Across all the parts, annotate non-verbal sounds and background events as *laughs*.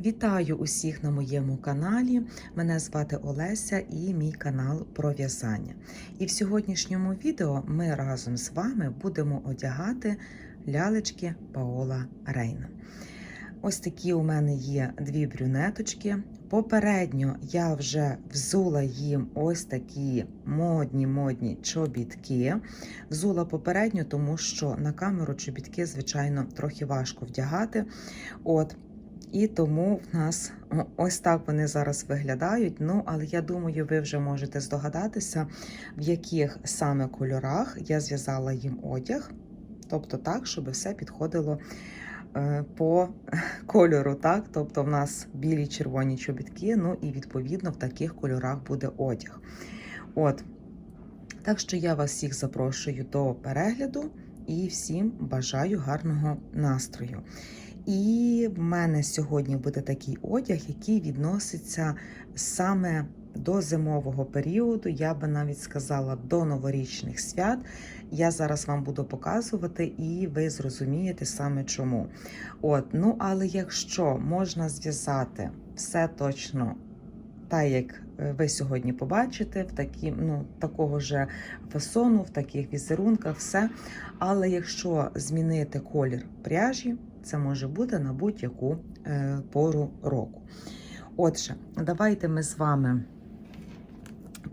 Вітаю усіх на моєму каналі. Мене звати Олеся і мій канал про в'язання. І в сьогоднішньому відео ми разом з вами будемо одягати лялечки Паола Рейна. Ось такі у мене є дві брюнеточки. Попередньо я вже взула їм ось такі модні модні чобітки. Взула попередньо, тому що на камеру чобітки, звичайно, трохи важко вдягати. От. І тому в нас ось так вони зараз виглядають. Ну, але я думаю, ви вже можете здогадатися, в яких саме кольорах я зв'язала їм одяг. Тобто так, щоб все підходило е, по *laughs* кольору. так? Тобто в нас білі червоні чобітки, ну і відповідно в таких кольорах буде одяг. От. Так що я вас всіх запрошую до перегляду і всім бажаю гарного настрою. І в мене сьогодні буде такий одяг, який відноситься саме до зимового періоду, я би навіть сказала до новорічних свят. Я зараз вам буду показувати, і ви зрозумієте саме чому. От, ну але якщо можна зв'язати все точно так, як е, ви сьогодні побачите, в такі, ну, такого ж фасону, в таких візерунках, все. Але якщо змінити колір пряжі, це може бути на будь-яку е, пору року. Отже, давайте ми з вами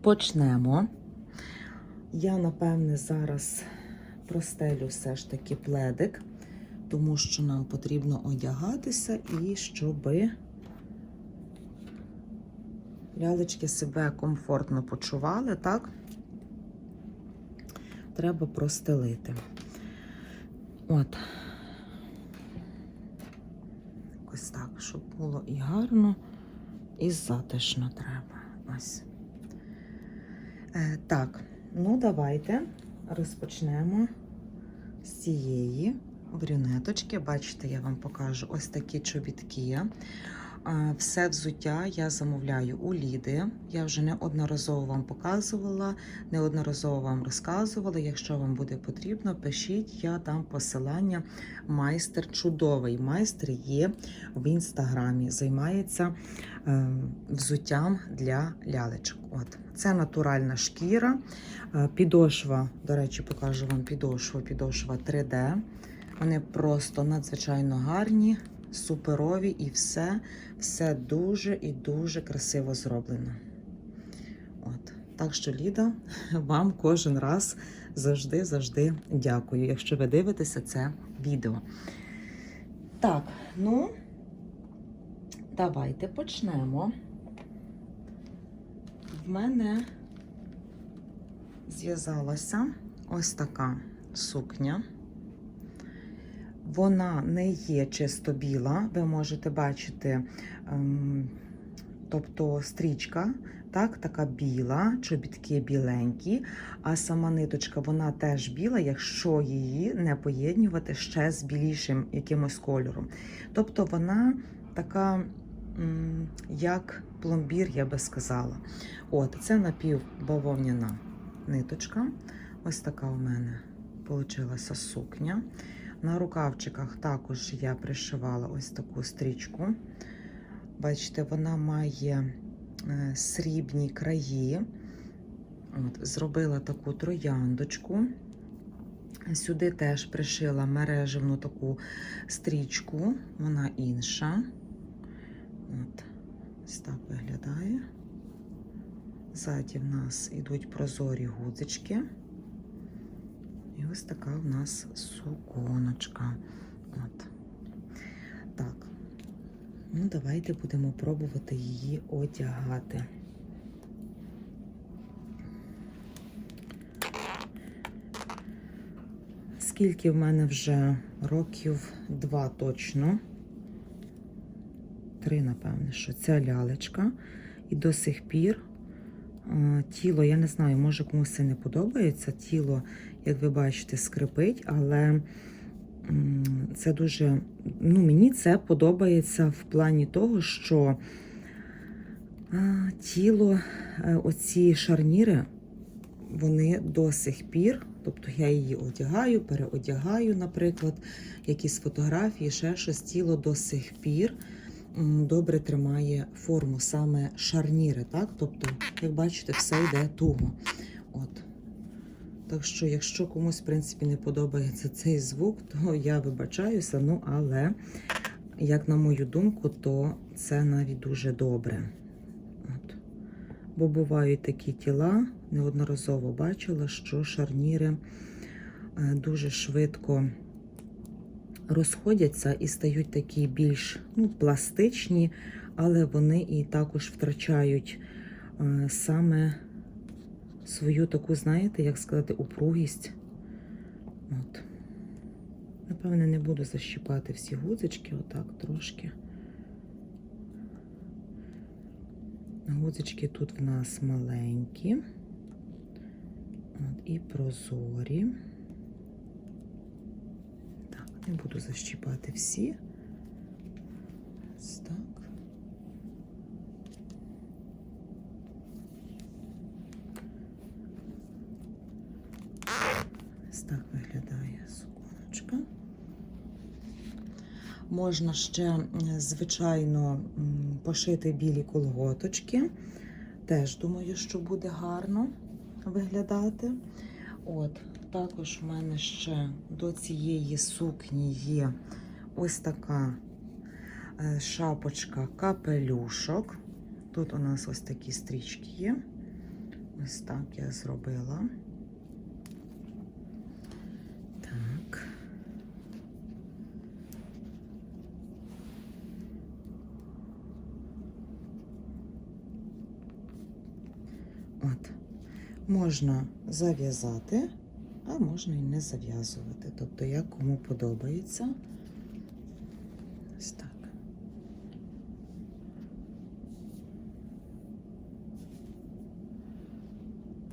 почнемо. Я, напевне, зараз простелю все ж таки пледик, тому що нам потрібно одягатися і щоби лялечки себе комфортно почували, так? Треба простелити. От. Ось так, щоб було і гарно, і затишно треба. Ось. Е, так, ну давайте розпочнемо з цієї брюнеточки. Бачите, я вам покажу ось такі чобітки. Все взуття я замовляю у Ліди. Я вже неодноразово вам показувала, неодноразово вам розказувала. Якщо вам буде потрібно, пишіть, я дам посилання. Майстер чудовий. Майстер є в інстаграмі, займається е, взуттям для лялечок. От. Це натуральна шкіра. Е, підошва, до речі, покажу вам підошву, підошва 3D. Вони просто надзвичайно гарні суперові і все, все дуже і дуже красиво зроблено. От. Так що, Ліда, *laughs* вам кожен раз завжди-завжди дякую, якщо ви дивитеся це відео. Так, ну, давайте почнемо. В мене зв'язалася ось така сукня. Вона не є чисто біла, ви можете бачити, ем, тобто стрічка, так, така біла, чобітки біленькі, а сама ниточка вона теж біла, якщо її не поєднувати ще з білішим якимось кольором. Тобто вона така, як пломбір, я би сказала. От, Це напівбавовняна ниточка. Ось така у мене вийшла сукня. На рукавчиках також я пришивала ось таку стрічку. Бачите, вона має е, срібні краї. От, Зробила таку трояндочку. Сюди теж пришила мережевну таку стрічку, вона інша. От, Ось так виглядає. Ззаді в нас йдуть прозорі гудзички. І ось така в нас суконочка. От. Так. Ну, давайте будемо пробувати її одягати. Скільки в мене вже років два точно. Три, напевне, що ця лялечка. І до сих пір тіло, я не знаю, може комусь це не подобається. Тіло як ви бачите, скрипить, але це дуже, ну, мені це подобається в плані того, що тіло, е, оці шарніри, вони до сих пір, тобто я її одягаю, переодягаю, наприклад, якісь фотографії, ще щось тіло до сих пір добре тримає форму, саме шарніри, так? Тобто, як бачите, все йде туго. От. Так що, якщо комусь, в принципі, не подобається цей звук, то я вибачаюся. Ну, але, як на мою думку, то це навіть дуже добре. От. Бо бувають такі тіла, неодноразово бачила, що шарніри е, дуже швидко розходяться і стають такі більш ну, пластичні, але вони і також втрачають е, саме свою таку, знаєте, як сказати, упругість. От. Напевне, не буду защіпати всі гудзички, отак трошки. Гудзички тут в нас маленькі. От, і прозорі. Так, не буду защіпати всі. Ось так. Ось так виглядає суконочка. Можна ще, звичайно, пошити білі колготочки. Теж думаю, що буде гарно виглядати. От, також в мене ще до цієї сукні є ось така е, шапочка капелюшок. Тут у нас ось такі стрічки є. Ось так я зробила. Так. От. Можна зав'язати, а можна і не зав'язувати. Тобто, як кому подобається. Ось так.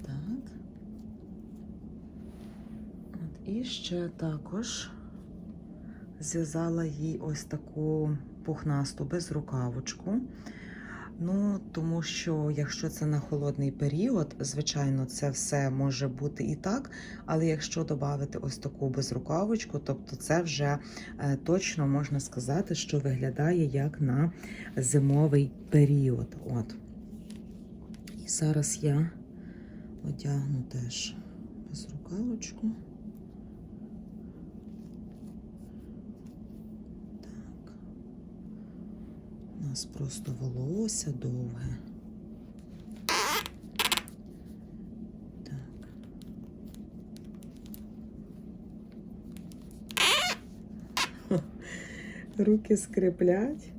Так. От, і ще також зв'язала їй ось таку пухнасту безрукавочку. Ну, тому що якщо це на холодний період, звичайно, це все може бути і так. Але якщо додати ось таку безрукавочку, тобто це вже е, точно можна сказати, що виглядає як на зимовий період. От. І зараз я одягну теж безрукавочку. Нас просто волосся довге. Так. *laughs* Руки скриплять.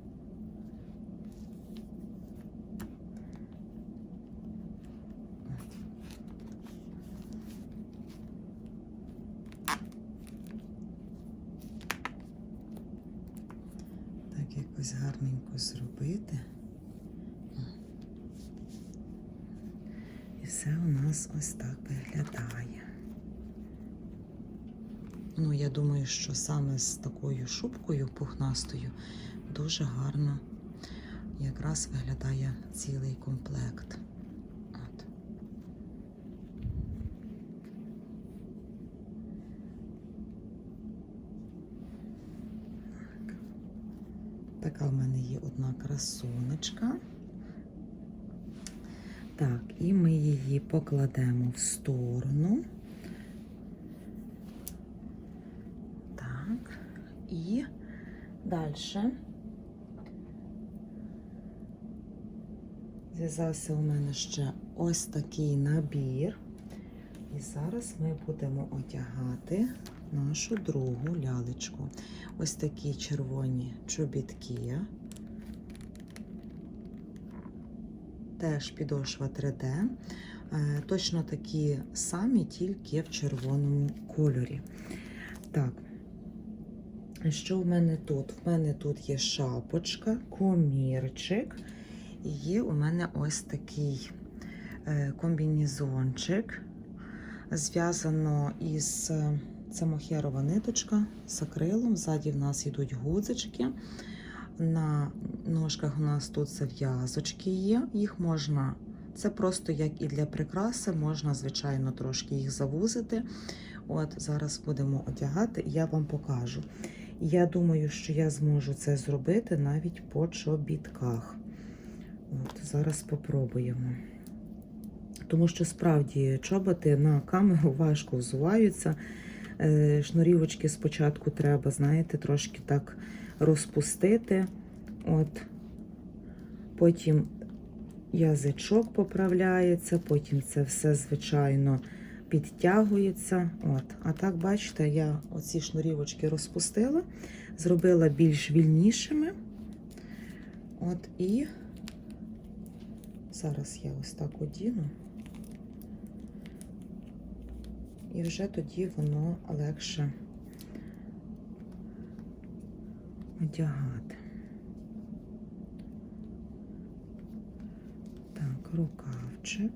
Так якось гарненько зробити. О. І все у нас ось так виглядає. Ну, я думаю, що саме з такою шубкою пухнастою дуже гарно якраз виглядає цілий комплект. От. Така в мене є одна красунечка. Так, і ми її покладемо в сторону. Так, і далі зв'язався у мене ще ось такий набір. І зараз ми будемо одягати нашу другу лялечку. Ось такі червоні чобітки. Теж підошва 3D. Е, Точно такі самі, тільки в червоному кольорі. Так, що в мене тут? В мене тут є шапочка, комірчик. І є у мене ось такий е, комбінезончик. Зв'язано із е, це мохерова ниточка з акрилом. Ззаді в нас йдуть гудзички. На ножках у нас тут зав'язочки є. Їх можна, це просто як і для прикраси, можна, звичайно, трошки їх завузити. От зараз будемо одягати, я вам покажу. Я думаю, що я зможу це зробити навіть по чобітках. От, зараз спробуємо. Тому що справді чоботи на камеру важко взуваються. Е, Шнурівочки спочатку треба, знаєте, трошки так розпустити. От. Потім язичок поправляється, потім це все, звичайно, підтягується. От. А так, бачите, я оці шнурівочки розпустила, зробила більш вільнішими. От і зараз я ось так одіну. І вже тоді воно легше одягати. Так, рукавчик.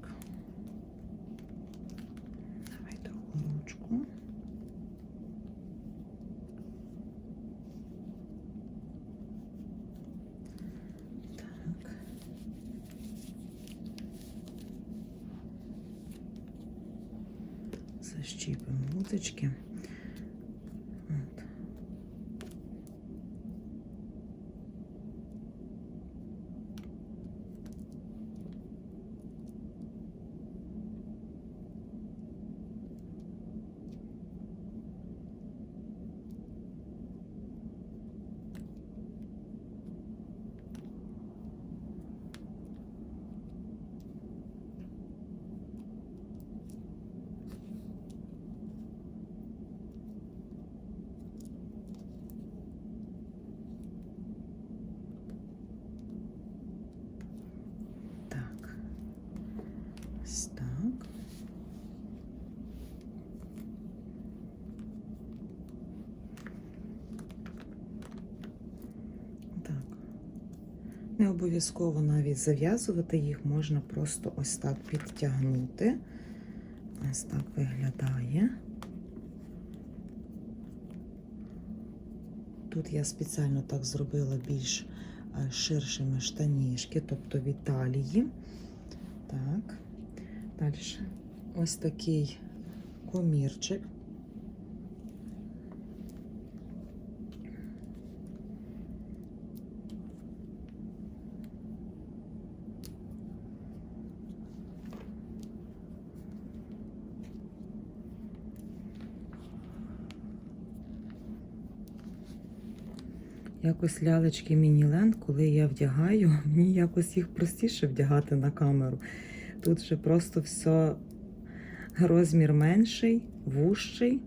Давайте ручку. Так. Защіпимо вудочки. От. Так. Ось так. Так. Не обов'язково навіть зав'язувати їх, можна просто ось так підтягнути. Ось так виглядає. Тут я спеціально так зробила більш е, ширшими штанішки, тобто від талії. Так. Далі ось такий комірчик. Якось лялечки мініленд, коли я вдягаю, *laughs* мені якось їх простіше вдягати на камеру. Тут вже просто все розмір менший, вужчий.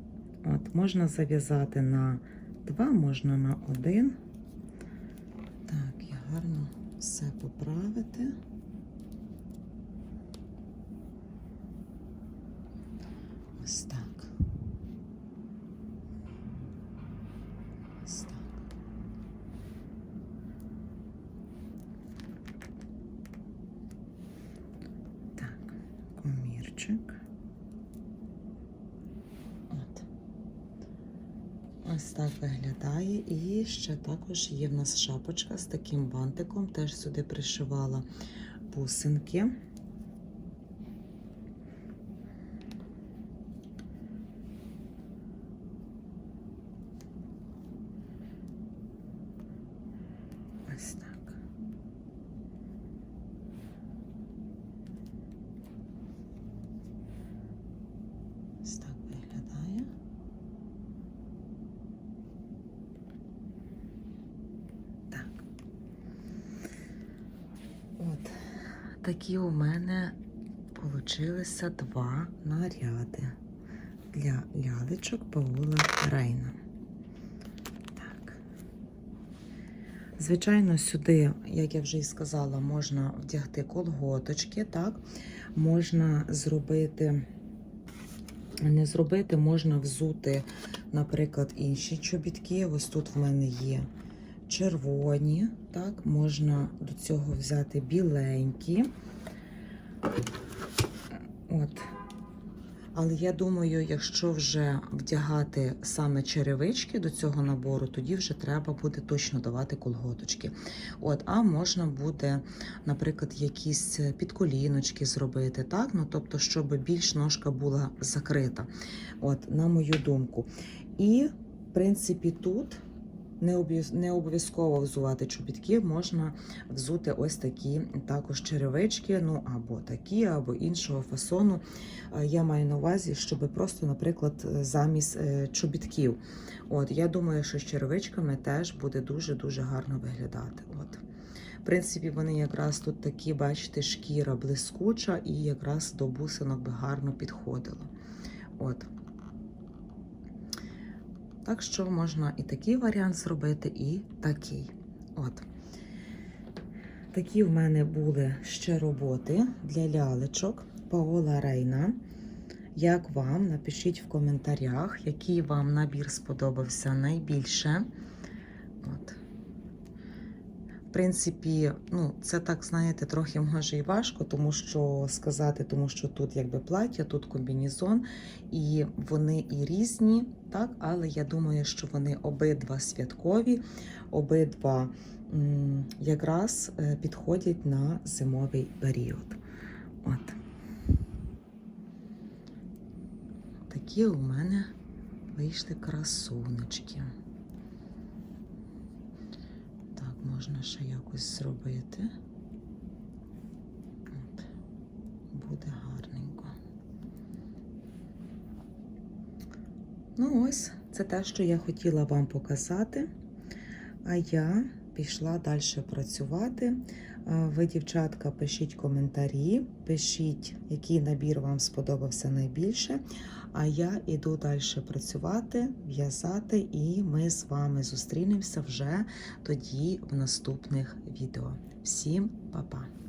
От, можна зав'язати на два, можна на один. Так, і гарно все поправити. Ось так. Ось так. Так, комірчик. От. Ось так виглядає. І ще також є в нас шапочка з таким бантиком. Теж сюди пришивала бусинки. Ось так. Ось так виглядає. Так. От такі у мене получилися два наряди для лялечок Паула Рейна. Так. Звичайно, сюди, як я вже і сказала, можна вдягти колготочки, так? Можна зробити, не зробити, можна взути, наприклад, інші чобітки. Ось тут в мене є червоні, так, можна до цього взяти біленькі. От. Але я думаю, якщо вже вдягати саме черевички до цього набору, тоді вже треба буде точно давати колготочки. От, а можна буде, наприклад, якісь підколіночки зробити, так? Ну, тобто, щоб більш ножка була закрита, от, на мою думку. І, в принципі, тут не обов'язково взувати чобітки, можна взути ось такі також черевички, ну або такі, або іншого фасону. Е, Я маю на увазі, щоб просто, наприклад, е, замість е, чобітків. От, я думаю, що з черевичками теж буде дуже-дуже гарно виглядати. От. В принципі, вони якраз тут такі, бачите, шкіра блискуча і якраз до бусинок би гарно підходило. От. Так що можна і такий варіант зробити, і такий. От. Такі в мене були ще роботи для лялечок Паола Рейна. Як вам? Напишіть в коментарях, який вам набір сподобався найбільше. От. Принципі, ну, це так, знаєте, трохи може і важко, тому що сказати, тому що тут якби плаття, тут комбінезон, і вони і різні, так, але я думаю, що вони обидва святкові, обидва м, якраз е, підходять на зимовий період. От. Такі у мене вийшли красунечки. Так, можна ще якось зробити. От. Буде гарненько. Ну ось, це те, що я хотіла вам показати. А я пішла далі працювати. А Ви, дівчатка, пишіть коментарі, пишіть, який набір вам сподобався найбільше. А я іду далі працювати, в'язати, і ми з вами зустрінемося вже тоді в наступних відео. Всім па-па!